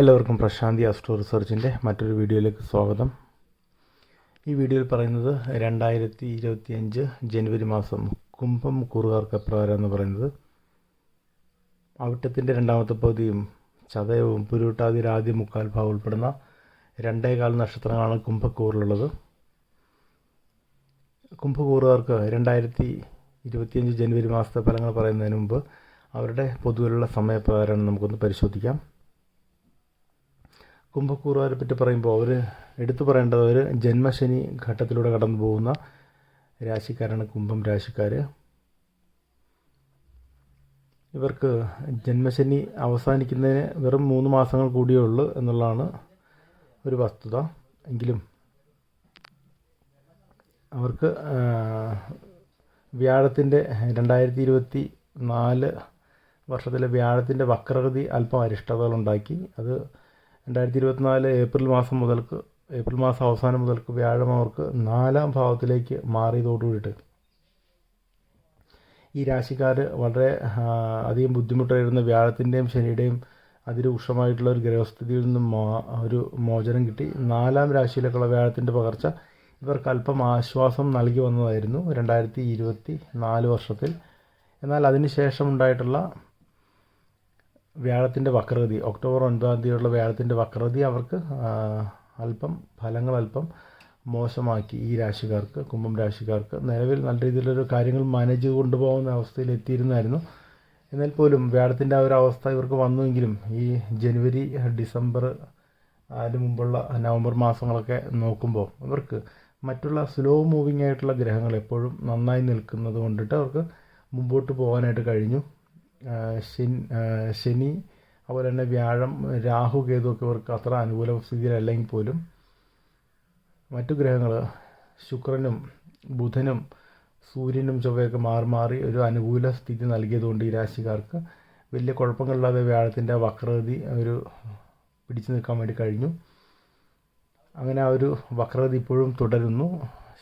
എല്ലാവർക്കും പ്രശാന്തി ആസ്ട്രോ റിസർച്ചിന്റെ മറ്റൊരു വീഡിയോയിലേക്ക് സ്വാഗതം. ഈ വീഡിയോയിൽ പറയുന്നത് രണ്ടായിരത്തി ഇരുപത്തിയഞ്ച് ജനുവരി മാസം കുംഭം കുറുകാർക്ക് എപ്രകാരം എന്ന് പറയുന്നത്. അവിട്ടത്തിന്റെ രണ്ടാമത്തെ പകുതിയും ചതയവും പുരുട്ടാതി ആദ്യ മുക്കാൽ ഭാഗം ഉൾപ്പെടുന്ന രണ്ടേകാൽ നക്ഷത്രങ്ങളാണ് കുംഭക്കൂറിലുള്ളത്. കുംഭകൂറുകാർക്ക് രണ്ടായിരത്തി ഇരുപത്തിയഞ്ച് ജനുവരി മാസത്തെ ഫലങ്ങൾ പറയുന്നതിന് മുമ്പ് അവരുടെ പൊതുവിലുള്ള സമയപ്രകാരമാണ് നമുക്കൊന്ന് പരിശോധിക്കാം. കുംഭക്കൂറുകാരെ പറ്റി പറയുമ്പോൾ അവർ എടുത്തു പറയേണ്ടത് അവർ ജന്മശനി ഘട്ടത്തിലൂടെ കടന്നു പോകുന്ന രാശിക്കാരാണ് കുംഭം രാശിക്കാർ ഇവർക്ക് ജന്മശനി അവസാനിക്കുന്നതിന് വെറും മൂന്ന് മാസങ്ങൾ കൂടിയേ ഉള്ളൂ എന്നുള്ളതാണ് ഒരു വസ്തുത. എങ്കിലും അവർക്ക് വ്യാഴത്തിന്റെ രണ്ടായിരത്തി ഇരുപത്തി നാല് വർഷത്തിലെ വ്യാഴത്തിന്റെ വക്രഗതി അല്പം അരിഷ്ടതകളുണ്ടാക്കി. അത് രണ്ടായിരത്തി ഇരുപത്തിനാല് ഏപ്രിൽ മാസം മുതൽക്ക് ഏപ്രിൽ മാസം അവസാനം മുതൽക്ക് വ്യാഴം അവർക്ക് നാലാം ഭാവത്തിലേക്ക് മാറിയതോടുകൂടിയിട്ട്. ഈ രാശിക്കാർ വളരെ അധികം ബുദ്ധിമുട്ടായിരുന്ന വ്യാഴത്തിന്റെയും ശനിയുടെയും അതിരൂക്ഷമായിട്ടുള്ള ഒരു ഗ്രഹസ്ഥിതിയിൽ നിന്നും ഒരു മോചനം കിട്ടി. നാലാം രാശിയിലേക്കുള്ള വ്യാഴത്തിന്റെ പകർച്ച ഇവർക്ക് അല്പം ആശ്വാസം നൽകി വന്നതായിരുന്നു രണ്ടായിരത്തി ഇരുപത്തി നാല് വർഷത്തിൽ. എന്നാൽ അതിനുശേഷം ഉണ്ടായിട്ടുള്ള വ്യാഴത്തിന്റെ വക്രഗതി ഒക്ടോബർ ഒൻപതാം തീയതിയുള്ള വ്യാഴത്തിന്റെ വക്രഗതി അവർക്ക് അല്പം ഫലങ്ങൾ അല്പം മോശമാക്കി. ഈ രാശിക്കാർക്ക് കുംഭം രാശിക്കാർക്ക് നിലവിൽ നല്ല രീതിയിലൊരു കാര്യങ്ങൾ മാനേജ് ചെയ്ത് കൊണ്ടുപോകുന്ന അവസ്ഥയിൽ എത്തിയിരുന്നായിരുന്നു. എന്നാൽ പോലും വ്യാഴത്തിന്റെ ആ ഒരു അവസ്ഥ ഇവർക്ക് വന്നുവെങ്കിലും ഈ ജനുവരി ഡിസംബർ അതിന് മുമ്പുള്ള നവംബർ മാസങ്ങളൊക്കെ നോക്കുമ്പോൾ ഇവർക്ക് മറ്റുള്ള സ്ലോ മൂവിങ് ആയിട്ടുള്ള ഗ്രഹങ്ങൾ എപ്പോഴും നന്നായി നിൽക്കുന്നത് കൊണ്ടിട്ട് അവർക്ക് മുമ്പോട്ട് പോകാനായിട്ട് കഴിഞ്ഞു. ശനി ശനി അതുപോലെ തന്നെ വ്യാഴം രാഹു കേതു ഒക്കെ ഇവർക്ക് അത്ര അനുകൂല സ്ഥിതിയിലല്ലെങ്കിൽ പോലും മറ്റു ഗ്രഹങ്ങൾ ശുക്രനും ബുധനും സൂര്യനും ചൊവ്വയൊക്കെ മാറി മാറി ഒരു അനുകൂല സ്ഥിതി നൽകിയതുകൊണ്ട് ഈ രാശിക്കാർക്ക് വലിയ കുഴപ്പങ്ങളില്ലാതെ വ്യാഴത്തിന്റെ വക്രഗതി ഒരു പിടിച്ചു നിൽക്കാൻ വേണ്ടി കഴിഞ്ഞു. അങ്ങനെ ആ ഒരു വക്രഗതി ഇപ്പോഴും തുടരുന്നു.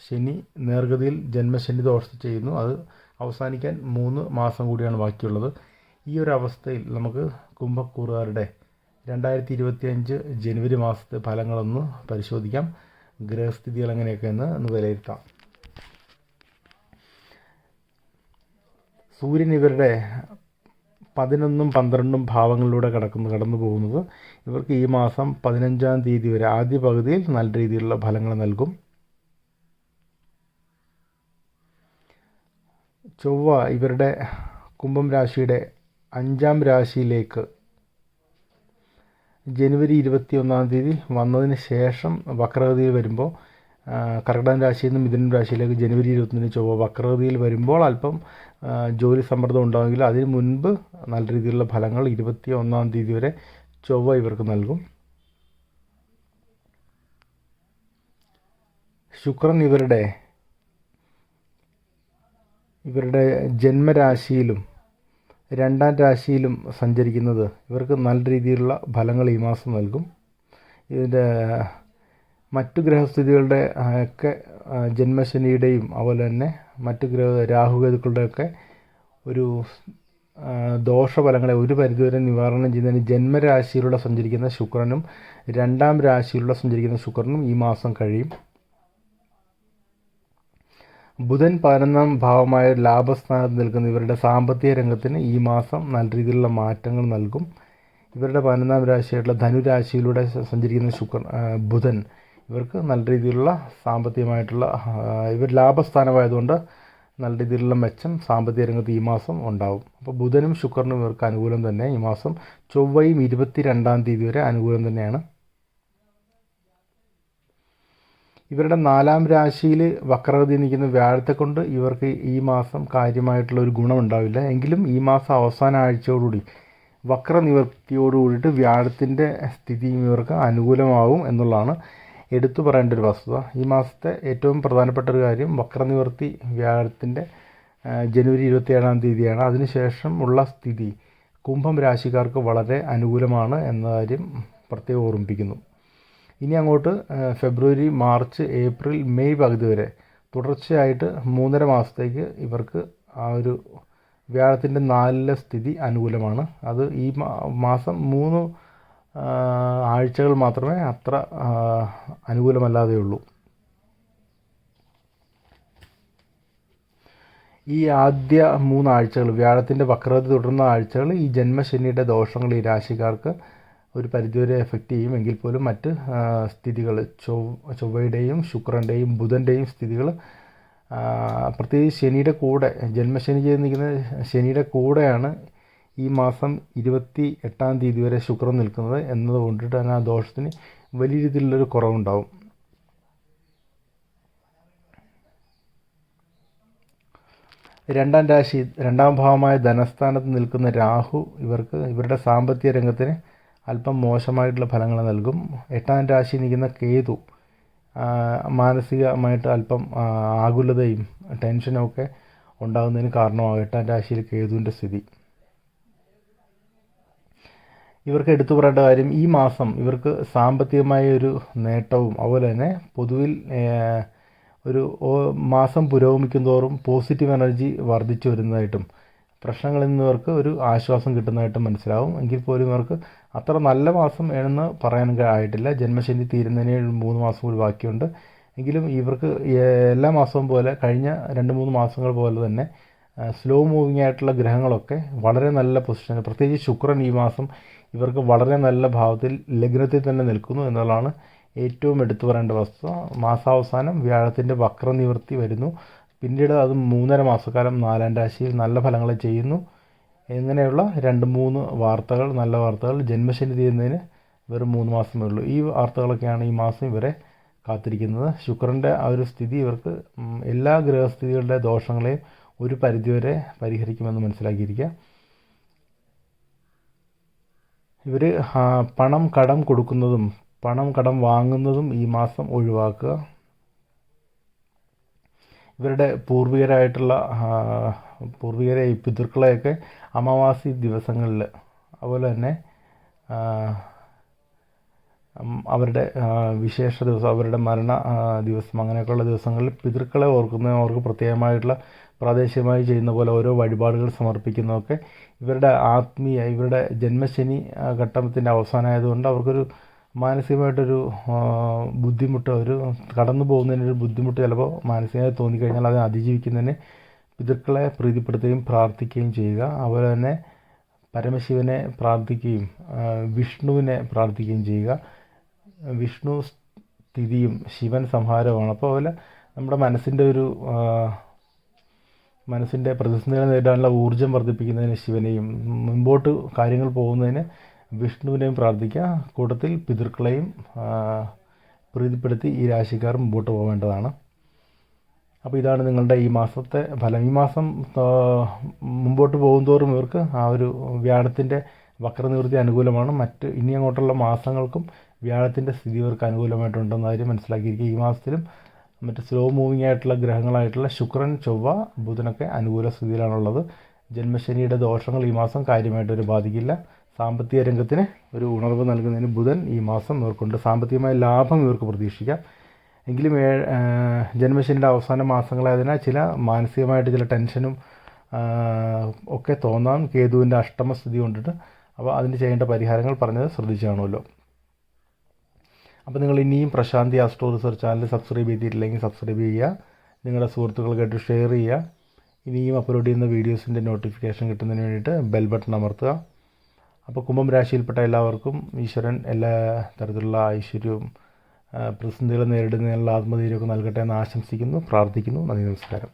ശനി നേർഗതിയിൽ ജന്മശനി ദോഷം ചെയ്യുന്നു. അത് അവസാനിക്കാൻ മൂന്ന് മാസം കൂടിയാണ് ബാക്കിയുള്ളത്. ഈ ഒരു അവസ്ഥയിൽ നമുക്ക് കുംഭക്കൂറുകാരുടെ രണ്ടായിരത്തി ഇരുപത്തിയഞ്ച് ജനുവരി മാസത്തെ ഫലങ്ങളൊന്ന് പരിശോധിക്കാം. ഗ്രഹസ്ഥിതികൾ എങ്ങനെയൊക്കെ എന്ന് ഒന്ന് വിലയിരുത്താം. സൂര്യൻ ഇവരുടെ പതിനൊന്നും പന്ത്രണ്ടും ഭാവങ്ങളിലൂടെ കടക്കുന്നു കടന്നു പോകുന്നത്. ഇവർക്ക് ഈ മാസം പതിനഞ്ചാം തീയതി വരെ ആദ്യ പകുതിയിൽ നല്ല രീതിയിലുള്ള ഫലങ്ങൾ നൽകും. ചൊവ്വ ഇവരുടെ കുംഭം രാശിയുടെ അഞ്ചാം രാശിയിലേക്ക്. ജനുവരി ഇരുപത്തി ഒന്നാം തീയതി വന്നതിന് ശേഷം വക്രഗതിയിൽ വരുമ്പോൾ കർക്കിടകം രാശിയിൽ നിന്ന് മിഥുനം രാശിയിലേക്ക് ജനുവരി ഇരുപത്തൊന്നിന് ചൊവ്വ വക്രഗതിയിൽ വരുമ്പോൾ അല്പം ജോലി സമ്മർദ്ദം ഉണ്ടാകുമെങ്കിൽ അതിന് മുൻപ് നല്ല രീതിയിലുള്ള ഫലങ്ങൾ ഇരുപത്തി ഒന്നാം തീയതി വരെ ചൊവ്വ ഇവർക്ക് നൽകും. ശുക്രൻ ഇവരുടെ ഇവരുടെ ജന്മരാശിയിലും രണ്ടാം രാശിയിലും സഞ്ചരിക്കുന്നത് ഇവർക്ക് നല്ല രീതിയിലുള്ള ഫലങ്ങൾ ഈ മാസം നൽകും. ഇതിന്റെ മറ്റു ഗ്രഹസ്ഥിതികളുടെ ഒക്കെ ജന്മശനിയുടെയും അതുപോലെ തന്നെ മറ്റു ഗ്രഹ രാഹുകേതുക്കളുടെയൊക്കെ ഒരു ദോഷഫലങ്ങളെ ഒരു പരിധിവരെ നിവാരണം ചെയ്യുന്നതിന് ജന്മരാശിയിലൂടെ സഞ്ചരിക്കുന്ന ശുക്രനും രണ്ടാം രാശിയിലൂടെ സഞ്ചരിക്കുന്ന ശുക്രനും ഈ മാസം കഴിയും. ബുധൻ പതിനൊന്നാം ഭാവമായ ലാഭസ്ഥാനത്ത് നിൽക്കുന്ന ഇവരുടെ സാമ്പത്തിക രംഗത്തിന് ഈ മാസം നല്ല രീതിയിലുള്ള മാറ്റങ്ങൾ നൽകും. ഇവരുടെ പതിനൊന്നാം രാശിയായിട്ടുള്ള ധനുരാശിയിലൂടെ സഞ്ചരിക്കുന്ന ശുക്രൻ ബുധൻ ഇവർക്ക് നല്ല രീതിയിലുള്ള സാമ്പത്തികമായിട്ടുള്ള ഇവർ ലാഭസ്ഥാനമായതുകൊണ്ട് നല്ല രീതിയിലുള്ള മെച്ചം സാമ്പത്തിക രംഗത്ത് ഈ മാസം ഉണ്ടാവും. അപ്പോൾ ബുധനും ശുക്രനും ഇവർക്ക് അനുകൂലം തന്നെ ഈ മാസം ചൊവ്വയും ഇരുപത്തി രണ്ടാം തീയതി വരെ അനുകൂലം തന്നെയാണ്. ഇവരുടെ നാലാം രാശിയിൽ വക്രഗതി നിൽക്കുന്ന വ്യാഴത്തെ കൊണ്ട് ഇവർക്ക് ഈ മാസം കാര്യമായിട്ടുള്ള ഒരു ഗുണമുണ്ടാവില്ല എങ്കിലും ഈ മാസം അവസാന ആഴ്ചയോടുകൂടി വക്രനിവൃത്തിയോടുകൂടിയിട്ട് വ്യാഴത്തിന്റെ സ്ഥിതിയും ഇവർക്ക് അനുകൂലമാവും എന്നുള്ളതാണ് എടുത്തു പറയേണ്ട ഒരു വസ്തുത. ഈ മാസത്തെ ഏറ്റവും പ്രധാനപ്പെട്ട ഒരു കാര്യം വക്രനിവൃത്തി വ്യാഴത്തിന്റെ ജനുവരി ഇരുപത്തിയേഴാം തീയതിയാണ്. അതിനുശേഷം ഉള്ള സ്ഥിതി കുംഭം രാശിക്കാർക്ക് വളരെ അനുകൂലമാണ് എന്ന കാര്യം പ്രത്യേകം ഓർമ്മിപ്പിക്കുന്നു. ഇനി അങ്ങോട്ട് ഫെബ്രുവരി മാർച്ച് ഏപ്രിൽ മെയ് പകുതി വരെ. തുടർച്ചയായിട്ട് മൂന്നര മാസത്തേക്ക് ഇവർക്ക് ആ ഒരു വ്യാഴത്തിന്റെ നാലിലെ സ്ഥിതി അനുകൂലമാണ്. അത് ഈ മാസം മൂന്ന് ആഴ്ചകൾ മാത്രമേ അത്ര അനുകൂലമല്ലാതെയുള്ളൂ ഈ ആദ്യ മൂന്നാഴ്ചകൾ വ്യാഴത്തിന്റെ വക്രത തുടർന്ന ആഴ്ചകൾ ഈ ജന്മശനിയുടെ ദോഷങ്ങൾ ഈ രാശിക്കാർക്ക് ഒരു പരിധിവരെ എഫക്റ്റ് ചെയ്യും. എങ്കിൽ പോലും മറ്റ് സ്ഥിതികൾ ചൊവ്വ ചൊവ്വയുടെയും ശുക്രന്റെയും ബുധന്റെയും സ്ഥിതികൾ പ്രത്യേകിച്ച് ശനിയുടെ കൂടെ ജന്മശനി ചെയ്ത് നിൽക്കുന്ന ശനിയുടെ കൂടെയാണ് ഈ മാസം ഇരുപത്തി എട്ടാം തീയതി വരെ ശുക്രൻ നിൽക്കുന്നത്. എന്നത് കൊണ്ടിട്ട് തന്നെ ആ ദോഷത്തിന് വലിയ രീതിയിലുള്ളൊരു കുറവുണ്ടാവും. രണ്ടാം രാശി രണ്ടാം ഭാവമായ ധനസ്ഥാനത്ത് നിൽക്കുന്ന രാഹു ഇവർക്ക് ഇവരുടെ സാമ്പത്തിക രംഗത്തിന് അല്പം മോശമായിട്ടുള്ള ഫലങ്ങൾ നൽകും. എട്ടാം രാശി നിൽക്കുന്ന കേതു മാനസികമായിട്ട് അല്പം ആകുലതയും ടെൻഷനും ഒക്കെ ഉണ്ടാകുന്നതിന് കാരണമാകും എട്ടാം രാശിയിൽ കേതുവിന്റെ സ്ഥിതി. ഇവർക്ക് എടുത്തു പറയേണ്ട കാര്യം ഈ മാസം ഇവർക്ക് സാമ്പത്തികമായ ഒരു നേട്ടവും അതുപോലെ തന്നെ പൊതുവിൽ ഒരു മാസം പുരോഗമിക്കും തോറും പോസിറ്റീവ് എനർജി വർദ്ധിച്ചു വരുന്നതായിട്ടും പ്രശ്നങ്ങളിൽ നിന്ന് ഇവർക്ക് ഒരു ആശ്വാസം കിട്ടുന്നതായിട്ട് മനസ്സിലാവും. എങ്കിൽ പോലും ഇവർക്ക് അത്ര നല്ല മാസം എന്ന് പറയാൻ ആയിട്ടില്ല. ജന്മശനി തീരുന്നതിന് മൂന്ന് മാസം കൂടി ബാക്കിയുണ്ട്. എങ്കിലും ഇവർക്ക് എല്ലാ മാസവും പോലെ കഴിഞ്ഞ രണ്ട് മൂന്ന് മാസങ്ങൾ പോലെ തന്നെ സ്ലോ മൂവിങ് ആയിട്ടുള്ള ഗ്രഹങ്ങളൊക്കെ വളരെ നല്ല പൊസിഷൻ പ്രത്യേകിച്ച് ശുക്രൻ ഈ മാസം ഇവർക്ക് വളരെ നല്ല ഭാവത്തിൽ ലഗ്നത്തിൽ തന്നെ നിൽക്കുന്നു എന്നുള്ളതാണ് ഏറ്റവും എടുത്തു പറയേണ്ട വസ്തു മാസാവസാനം വ്യാഴത്തിന്റെ വക്രനിവൃത്തി വരുന്നു. പിന്നീട് അത് മൂന്നര മാസക്കാലം നാലാം രാശിയിൽ നല്ല ഫലങ്ങൾ ചെയ്യുന്നു. ഇങ്ങനെയുള്ള രണ്ട് മൂന്ന് വാർത്തകൾ നല്ല വാർത്തകൾ ജന്മശനി തീരുന്നതിന് വെറും മൂന്ന് മാസമേ ഉള്ളൂ. ഈ വാർത്തകളൊക്കെയാണ് ഈ മാസം ഇവരെ കാത്തിരിക്കുന്നത്. ശുക്രന്റെ ആ ഒരു സ്ഥിതി ഇവർക്ക് എല്ലാ ഗ്രഹസ്ഥിതികളുടെ ദോഷങ്ങളെയും ഒരു പരിധിവരെ പരിഹരിക്കുമെന്ന് മനസ്സിലാക്കിയിരിക്കുക. ഇവർ പണം കടം കൊടുക്കുന്നതും പണം കടം വാങ്ങുന്നതും ഈ മാസം ഒഴിവാക്കുക. ഇവരുടെ പൂർവികരായിട്ടുള്ള പൂർവികരെ ഈ പിതൃക്കളെയൊക്കെ അമാവാസി ദിവസങ്ങളിൽ അതുപോലെ തന്നെ അവരുടെ വിശേഷ ദിവസം അവരുടെ മരണ ദിവസം അങ്ങനെയൊക്കെയുള്ള ദിവസങ്ങളിൽ പിതൃക്കളെ ഓർക്കുന്ന അവർക്ക് പ്രത്യേകമായിട്ടുള്ള പ്രാദേശികമായി ചെയ്യുന്ന പോലെ ഓരോ വഴിപാടുകൾ സമർപ്പിക്കുന്നതൊക്കെ ഇവരുടെ ആത്മീയ ഇവരുടെ ജന്മശനി ഘട്ടത്തിന്റെ അവസാനമായതുകൊണ്ട് അവർക്കൊരു മാനസികമായിട്ടൊരു ബുദ്ധിമുട്ട് ഒരു കടന്നു പോകുന്നതിനൊരു ബുദ്ധിമുട്ട് ചിലപ്പോൾ മാനസികമായി തോന്നിക്കഴിഞ്ഞാൽ അതിനെ അതിജീവിക്കുന്നതിന് പിതൃക്കളെ പ്രീതിപ്പെടുത്തുകയും പ്രാർത്ഥിക്കുകയും ചെയ്യുക. അതുപോലെ തന്നെ പരമശിവനെ പ്രാർത്ഥിക്കുകയും വിഷ്ണുവിനെ പ്രാർത്ഥിക്കുകയും ചെയ്യുക. വിഷ്ണു സ്ഥിതിയും ശിവൻ സംഹാരമാണ് അപ്പോൾ അതുപോലെ നമ്മുടെ മനസ്സിന്റെ ഒരു മനസ്സിന്റെ പ്രതിസന്ധികളെ നേരിടാനുള്ള ഊർജം വർദ്ധിപ്പിക്കുന്നതിന് ശിവനെയും മുമ്പോട്ട് കാര്യങ്ങൾ പോകുന്നതിന് വിഷ്ണുവിനെയും പ്രാർത്ഥിക്കുക. കൂട്ടത്തിൽ പിതൃക്കളെയും പ്രീതിപ്പെടുത്തി ഈ രാശിക്കാർ മുമ്പോട്ട് പോകേണ്ടതാണ് അപ്പോൾ ഇതാണ് നിങ്ങളുടെ ഈ മാസത്തെ ഫലം. ഈ മാസം മുമ്പോട്ട് പോകുന്തോറും ഇവർക്ക് ആ ഒരു വ്യാഴത്തിന്റെ വക്രനിവൃത്തി അനുകൂലമാണ്. മറ്റ് ഇനി അങ്ങോട്ടുള്ള മാസങ്ങൾക്കും വ്യാഴത്തിന്റെ സ്ഥിതി ഇവർക്ക് അനുകൂലമായിട്ടുണ്ടെന്ന കാര്യം മനസ്സിലാക്കിയിരിക്കുക. ഈ മാസത്തിലും മറ്റ് സ്ലോ മൂവിങ് ആയിട്ടുള്ള ഗ്രഹങ്ങളായിട്ടുള്ള ശുക്രൻ ചൊവ്വ ബുധനൊക്കെ അനുകൂല സ്ഥിതിയിലാണുള്ളത്. ജന്മശനിയുടെ ദോഷങ്ങൾ ഈ മാസം കാര്യമായിട്ട് ഒരു ബാധിക്കില്ല. സാമ്പത്തിക രംഗത്തിന് ഒരു ഉണർവ് നൽകുന്നതിന് ബുധൻ ഈ മാസം ഇവർക്കുണ്ട് സാമ്പത്തികമായ ലാഭം ഇവർക്ക് പ്രതീക്ഷിക്കാം. എങ്കിലും ജന്മശനിയുടെ അവസാന മാസങ്ങളായതിനാൽ ചില മാനസികമായിട്ട് ചില ടെൻഷനും ഒക്കെ തോന്നാം. കേതുവിന്റെ അഷ്ടമസ്ഥിതി കൊണ്ടിട്ട് അപ്പോൾ അതിന് ചെയ്യേണ്ട പരിഹാരങ്ങൾ പറഞ്ഞത് ശ്രദ്ധിച്ചു കാണുമല്ലോ അപ്പോൾ നിങ്ങൾ ഇനിയും Prashanthi astro research channel subscribe ചെയ്തിട്ടില്ലെങ്കിൽ സബ്സ്ക്രൈബ് ചെയ്യുക. നിങ്ങളുടെ സുഹൃത്തുക്കൾക്കായിട്ട് ഷെയർ ചെയ്യുക. ഇനിയും അപ്ലോഡ് ചെയ്യുന്ന വീഡിയോസിന്റെ നോട്ടിഫിക്കേഷൻ കിട്ടുന്നതിന് വേണ്ടിയിട്ട് ബെൽ ബട്ടൺ അമർത്തുക. അപ്പോൾ കുംഭം രാശിയിൽപ്പെട്ട എല്ലാവർക്കും ഈശ്വരൻ എല്ലാ തരത്തിലുള്ള ഐശ്വര്യവും പ്രതിസന്ധികളെ നേരിടുന്നതിനുള്ള ആത്മധൈര്യമൊക്കെ നൽകട്ടെ എന്ന് ആശംസിക്കുന്നു പ്രാർത്ഥിക്കുന്നു. നന്ദി നമസ്കാരം.